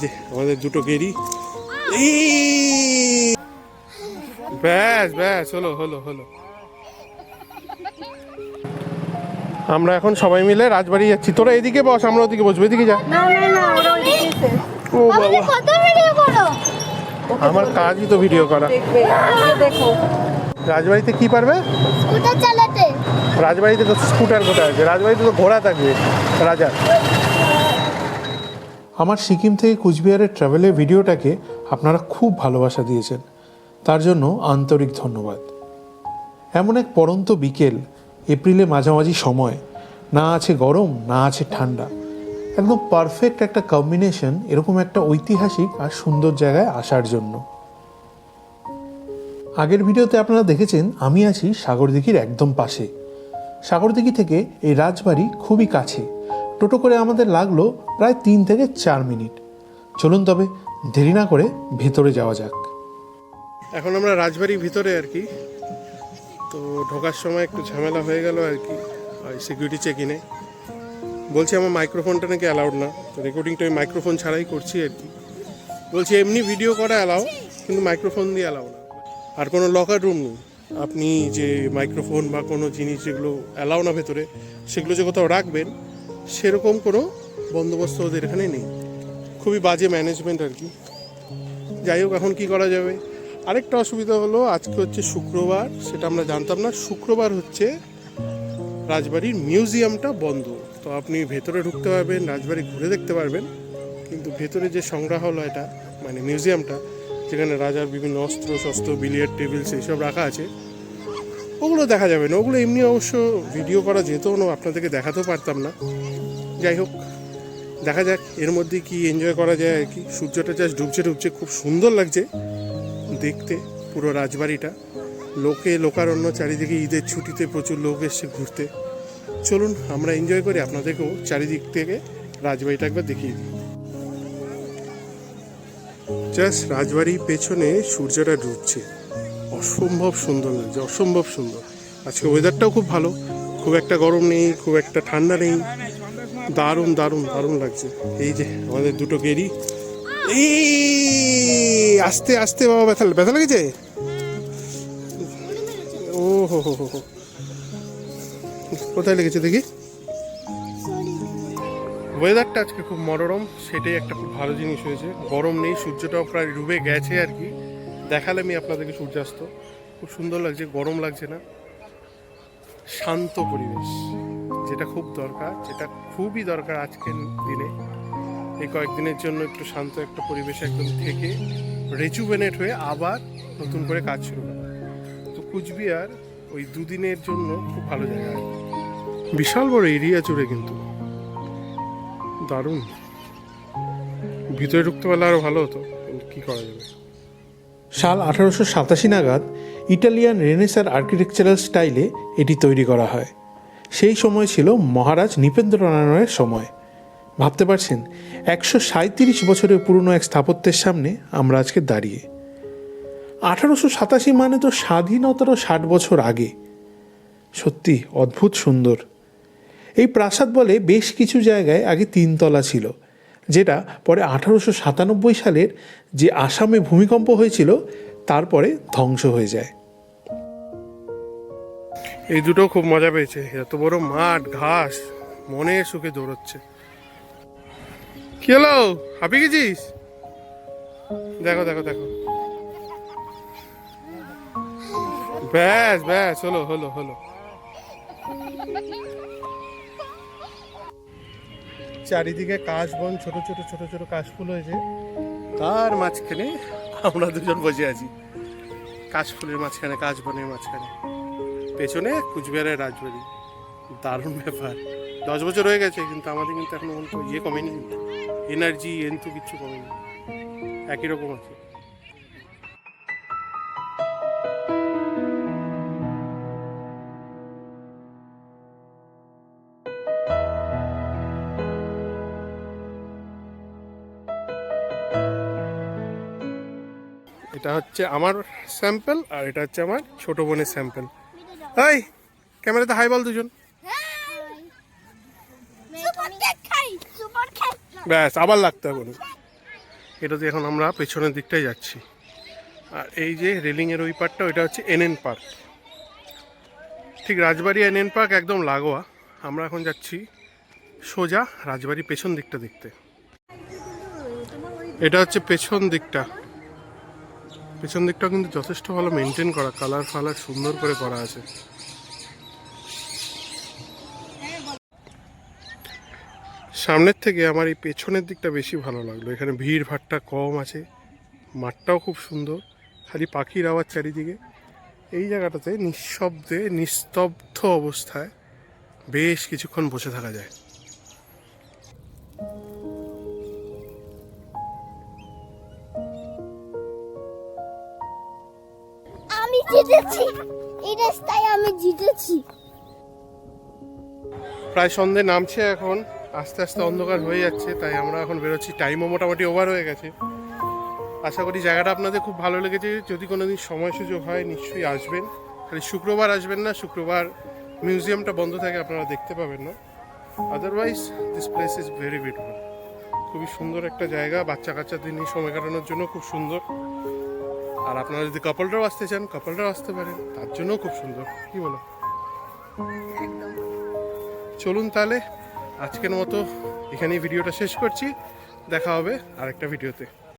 যে আমাদের দুটো গেরি। ব্যাস ব্যাস হলো হলো হলো। আমরা এখন সবাই মিলে রাজবাড়ি যাচ্ছি। তোরা এদিকে বস আমরা ওদিকে বসবো। এদিকে যা। না না না ওরা ওইদিকে এসে। ও বাবা। কত ভিডিও করো? আমার কাজই তো ভিডিও করা। দেখবে এই দেখো। রাজবাড়িতে কি পারবে? স্কুটার চালাতে। রাজবাড়িতে তো স্কুটার কোথায় আছে। রাজবাড়িতে তো ঘোড়া থাকবে রাজা। আমার সিকিম থেকে কুচবিহারের ট্রাভেলের ভিডিওটাকে আপনারা খুব ভালোবাসা দিয়েছেন। তার জন্য আন্তরিক ধন্যবাদ। এমন এক পরন্ত বিকেল, এপ্রিলে মাঝামাঝি সময়, না আছে গরম, না আছে ঠান্ডা। একদম পারফেক্ট একটা কম্বিনেশন এরকম একটা ঐতিহাসিক আর সুন্দর জায়গায় আসার জন্য। আগের ভিডিওতে আপনারা দেখেছেন, আমি আছি সাগরদিঘির একদম পাশে। সাগরদিঘি থেকে এই রাজবাড়ি খুবই কাছে। টোটো করে আমাদের লাগল প্রায় তিন থেকে চার মিনিট। চলুন তবে দেরি না করে ভেতরে যাওয়া যাক। এখন আমরা রাজবাড়ির ভিতরে আর কি। তো ঢোকার সময় একটু ঝামেলা হয়ে গেল আর কি সিকিউরিটি চেক ইনে বলছি আমার মাইক্রোফোনটা নাকি অ্যালাউড না, তো রেকর্ডিংটা আমি মাইক্রোফোন ছাড়াই করছি আর কি। বলছি এমনি ভিডিও করা অ্যালাউ কিন্তু মাইক্রোফোন দিয়ে অ্যালাউ না। আর কোনো লকার রুম নেই। আপনি যে মাইক্রোফোন বা কোনো জিনিস যেগুলো অ্যালাউ না ভেতরে, সেগুলো যে কোথাও রাখবেন সেরকম কোনো বন্দোবস্ত ওদের এখানে নেই। খুবই বাজে ম্যানেজমেন্ট আর কি। যাই হোক, এখন কি করা যাবে? আরেকটা অসুবিধা হলো, আজকে হচ্ছে শুক্রবার, সেটা আমরা জানতাম না। শুক্রবার হচ্ছে রাজবাড়ির মিউজিয়ামটা বন্ধ। তো আপনি ভেতরে ঢুকতে পারবেন, রাজবাড়ি ঘুরে দেখতে পারবেন। কিন্তু ভেতরে যে সংগ্রহালয়টা মানে মিউজিয়ামটা, যেখানে রাজার বিভিন্ন অস্ত্র শস্ত্র বিলিয়ার টেবিলস এইসব রাখা আছে ওগুলো দেখা যাবে না, ওগুলো এমনি অবশ্য ভিডিও করা যেত না, আপনাদেরকে দেখাতেও পারতাম না। যাই হোক, দেখা যাক এর মধ্যে কি এনজয় করা যায় আর কি সূর্যটা জাস্ট ডুবছে ডুবছে, খুব সুন্দর লাগছে দেখতে পুরো রাজবাড়িটা। লোকে লোকারণ্য চারিদিকে ঈদের ছুটিতে প্রচুর লোক এসছে ঘুরতে। চলুন আমরা এনজয় করি, আপনাদেরকেও চারিদিক থেকে রাজবাড়িটা একবার দেখিয়ে দিই। জাস্ট রাজবাড়ির পেছনে সূর্যটা ডুবছে। অসম্ভব সুন্দর লাগছে, অসম্ভব সুন্দর। আজকে ওয়েদারটাও খুব ভালো, খুব একটা গরম নেই, খুব একটা ঠান্ডা নেই, দারুণ দারুণ দারুণ লাগছে। এই যে, আমাদের দুটো গেরি। এই, আস্তে আস্তে বাবা ব্যথা ব্যথা লেগেছে? ও হো হো হো। কোথায় লেগেছে দেখি? ওয়েদারটা আজকে খুব মনোরম, সেটাই একটা খুব ভালো জিনিস হয়েছে। গরম নেই, সূর্যটাও প্রায় ডুবে গেছে আর কি। দেখালে আমি আপনাদেরকে সূর্যাস্ত। খুব সুন্দর লাগছে, গরম লাগছে না। শান্ত পরিবেশ, যেটা খুব দরকার, যেটা খুবই দরকার আজকের দিনে। এই কয়েকদিনের জন্য একটু শান্ত একটা পরিবেশ একদম থেকে রেজুভেনেট হয়ে আবার নতুন করে কাজ শুরু করা। তো কুচবিহার ওই দুদিনের জন্য খুব ভালো জায়গা। বিশাল বড় এরিয়া জুড়ে কিন্তু। দারুণ। ভিতরে ঢুকতে পারলে আরও ভালো হতো কি করা যাবে? সাল আঠারোশো সাতাশি নাগাদ ইটালিয়ান রেনেসার আর্কিটেকচারাল স্টাইলে এটি তৈরি করা হয়। সেই সময় ছিল মহারাজ নৃপেন্দ্রনারায়ণের সময়। ভাবতে পারছেন, একশো সাঁত্রিশ বছরের পুরনো এক স্থাপত্যের সামনে আমরা আজকে দাঁড়িয়ে। আঠারোশো সাতাশি মানে তো স্বাধীনতারও ষাট বছর আগে। সত্যি অদ্ভুত সুন্দর। এই প্রাসাদ বলে বেশ কিছু জায়গায় আগে তিনতলা ছিল। যেটা পরে আঠারোশো সাতানব্বই সালের যে আসামে ভূমিকম্প হয়েছিল, তারপরে ধ্বংস হয়ে যায়। এই দুটো খুব মজা পেয়েছে। এত বড় মাঠ, ঘাস মনে সুখে দৌড়চ্ছে। কি হলো? হাঁপিয়ে গেছিস? দেখো দেখো দেখো। ব্যাস ব্যাস, হলো হলো হলো। চারিদিকে কাশ বন, ছোট ছোট ছোট ছোট কাশ ফুল হয়েছে। তার মাঝখানে আমরা দুজন বসে আছি। কাশফুলের মাঝখানে, কাশ বনের মাঝখানে। পেছনে কুচবিহারের রাজবাড়ি। দারুণ ব্যাপার। দশ বছর হয়ে গেছে, কিন্তু আমাদের কিন্তু এখন ইয়ে কমেনি। এনার্জি এন্তু কিচ্ছু কমেনি। একই রকম আছে। এটা হচ্ছে আমার স্যাম্পল আর এটা হচ্ছে আমার ছোট বোনের স্যাম্পল। এই ক্যামেরাতে হাই বল দুজন। ব্যাস আবার লাগতে হবে না। এটাতে এখন আমরা পেছনের দিকটায় যাচ্ছি। আর এই যে রেলিংয়ের ওই পার্টটা ওইটা হচ্ছে এনএন পার্ক। ঠিক রাজবাড়ি এনএন পার্ক একদম লাগোয়া। আমরা এখন যাচ্ছি সোজা রাজবাড়ি পেছন দিকটা দেখতে। এটা হচ্ছে পেছন দিকটা। পেছন দিকটাও কিন্তু যথেষ্ট ভালো মেনটেন করা কালার ফালার সুন্দর করে করা আছে। সামনের থেকে আমার এই পেছনের দিকটা বেশি ভালো লাগল। এখানে ভিড় ভাট্টা কম আছে, মাঠটাও খুব সুন্দর, খালি পাখির আওয়াজ চারিদিকে। এই জায়গাটাতে নিঃশব্দে, নিস্তব্ধ অবস্থায় বেশ কিছুক্ষণ বসে থাকা যায়। জিতেছি। এই রাস্তায় আমি জিতেছি। প্রায় সন্ধে নামছে এখন, আস্তে আস্তে অন্ধকার হয়ে যাচ্ছে, তাই আমরা এখন বেরোচ্ছি। টাইমও মোটামুটি ওভার হয়ে গেছে। আশা করি জায়গাটা আপনাদের খুব ভালো লেগেছে। যদি কোনো দিন সময় সুযোগ হয়, নিশ্চয়ই আসবেন। খালি শুক্রবার আসবেন না, শুক্রবার মিউজিয়ামটা বন্ধ থাকে, আপনারা দেখতে পাবেন না। Otherwise this place is very beautiful খুবই সুন্দর একটা জায়গা বাচ্চা কাচ্চাদের নিয়ে সময় কাটানোর জন্য খুব সুন্দর। আর আপনারা যদি কাপলটাও আসতে চান কাপলটাও আসতে পারেন। তার জন্যও খুব সুন্দর। কি বলো? চলুন তাহলে আজকের মতো এখানেই ভিডিওটা শেষ করছি। দেখা হবে আরেকটা ভিডিওতে।